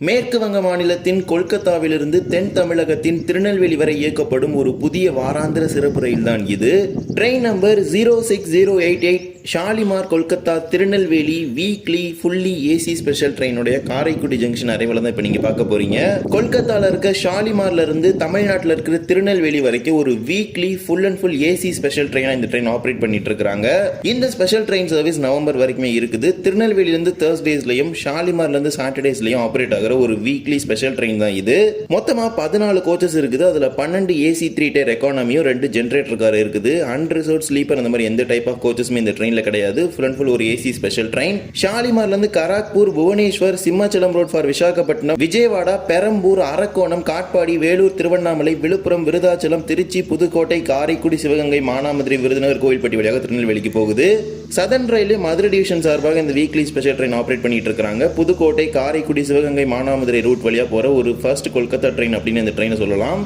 மேற்கு வங்க மாநிலத்தின் கொல்கத்தாவிலிருந்து தென் தமிழகத்தின் திருநெல்வேலி வரை இயக்கப்படும் ஒரு புதிய வாராந்திர சிறப்பு ரயில் தான் இது. Train number zero six zero eight eight Shalimar Kolkata Tirunelveli weekly fully AC special ட்ரெயினுடைய Karaikudi junction அரைவலை தான் இப்போ நீங்கள் பார்க்க போறீங்க. கொல்கத்தால இருக்க ஷாலிமார்ல இருந்து தமிழ்நாட்டில் இருக்கிற திருநெல்வேலி வரைக்கும் ஒரு weekly full and full AC special ட்ரெயினாக இந்த ட்ரெயின் ஆப்ரேட் பண்ணிட்டு இருக்காங்க. இந்த ஸ்பெஷல் ட்ரெயின் சர்வீஸ் நவம்பர் வரைக்குமே இருக்குது. திருநெல்வேலியிலேருந்து தேர்ஸ்டேஸ்லையும் ஷாலிமார்லேருந்து சாட்டர்டேஸ்லையும் ஆப்ரேட் ஆகிற ஒரு வீக்லி ஸ்பெஷல் ட்ரெயின் தான் இது. மொத்தமாக பதினாலு கோச்சஸ் இருக்குது. அதில் பன்னெண்டு ஏசி த்ரீ டேர் எக்கானமியும் ரெண்டு ஜென்ரேட்டர் கார் இருக்குது. அன்ரிசர்வ் ஸ்லீப்பர் அந்த மாதிரி எந்த டைப் ஆஃப் கோச்சஸுமே இந்த ட்ரெயின் ட்ரெயினில் கிடையாது. ஃபுல் அண்ட் ஃபுல் ஒரு ஏசி ஸ்பெஷல் ட்ரெயின் ஷாலிமார்லேருந்து கராக்பூர் புவனேஸ்வர் சிம்மாச்சலம் ரோட் ஃபார் விசாகப்பட்டினம் விஜயவாடா பெரம்பூர் அரக்கோணம் காட்பாடி வேலூர் திருவண்ணாமலை விழுப்புரம் விருதாச்சலம் திருச்சி புதுக்கோட்டை காரைக்குடி சிவகங்கை மானாமதுரை விருதுநகர் கோவில்பட்டி வழியாக திருநெல்வேலிக்கு போகுது. சதன் ரயில் மதுரை டிவிஷன் சார்பாக இந்த வீக்லி ஸ்பெஷல் ட்ரெயின் ஆப்ரேட் பண்ணிட்டு இருக்காங்க. புதுக்கோட்டை காரைக்குடி சிவகங்கை மானாமதுரை ரூட் வழியாக போகிற ஒரு ஃபர்ஸ்ட் கொல்கத்தா ட்ரெயின் அப்படின்னு இந்த ட்ரெயினை சொல்லலாம்.